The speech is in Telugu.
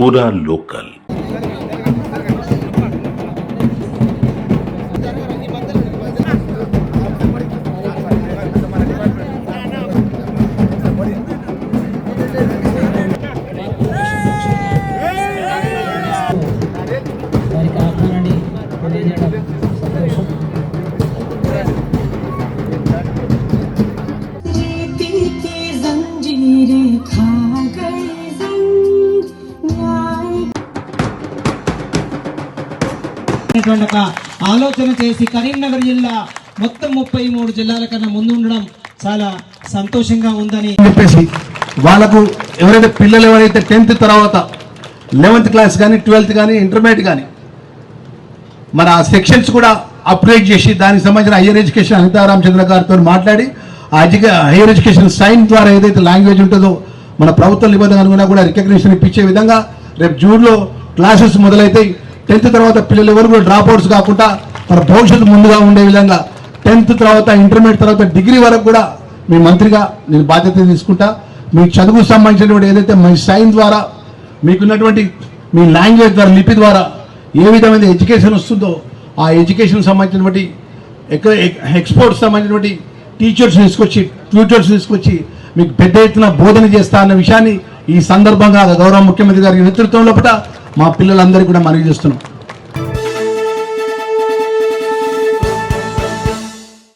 पूरा लोकल వారికి ఆహ్వానాన్ని తెలియజేయడం అనేటువంటి ఒక ఆలోచన చేసి కరీంనగర్ జిల్లా మొత్తం ముప్పై మూడు జిల్లాల కన్నా ముందు ఉండడం చాలా సంతోషంగా ఉందని చెప్పేసి వాళ్ళకు ఎవరైతే పిల్లలు ఎవరైతే టెన్త్ తర్వాత లెవెన్త్ క్లాస్ కానీ ట్వెల్త్ కానీ ఇంటర్మీడియట్ కానీ మన ఆ సెక్షన్స్ కూడా అప్గ్రేడ్ చేసి దానికి సంబంధించిన హయ్యర్ ఎడ్యుకేషన్ అనితా రామచంద్ర గారితో మాట్లాడి ఆ హైయర్ హయ్యర్ ఎడ్యుకేషన్ సైన్ ద్వారా ఏదైతే లాంగ్వేజ్ ఉంటుందో మన ప్రభుత్వ నిబంధన అనుగుణంగా కూడా రికగ్నేషన్ ఇప్పించే విధంగా రేపు జూన్లో క్లాసెస్ మొదలైతాయి. టెన్త్ తర్వాత పిల్లలు ఎవరు కూడా డ్రాప్ అవుట్స్ కాకుండా మన భవిష్యత్తు ముందుగా ఉండే విధంగా టెన్త్ తర్వాత ఇంటర్మీడియట్ తర్వాత డిగ్రీ వరకు కూడా మీ మంత్రిగా నేను బాధ్యత తీసుకుంటా. మీ చదువుకు సంబంధించినటువంటి ఏదైతే మీ సైన్ ద్వారా మీకున్నటువంటి మీ లాంగ్వేజ్ ద్వారా లిపి ద్వారా ఏ విధమైన ఎడ్యుకేషన్ వస్తుందో ఆ ఎడ్యుకేషన్ సంబంధించినటువంటి ఎక్కడ ఎక్- ఎక్స్పోర్ట్స్ సంబంధించినటువంటి టీచర్స్ తీసుకొచ్చి ట్యూటర్స్ తీసుకొచ్చి మీకు పెద్ద ఎత్తున బోధన చేస్తా అన్న విషయాన్ని ఈ సందర్భంగా గౌరవ ముఖ్యమంత్రి గారి నేతృత్వంలో పూట మా పిల్లలందరికీ కూడా మనవి చేస్తున్నాం.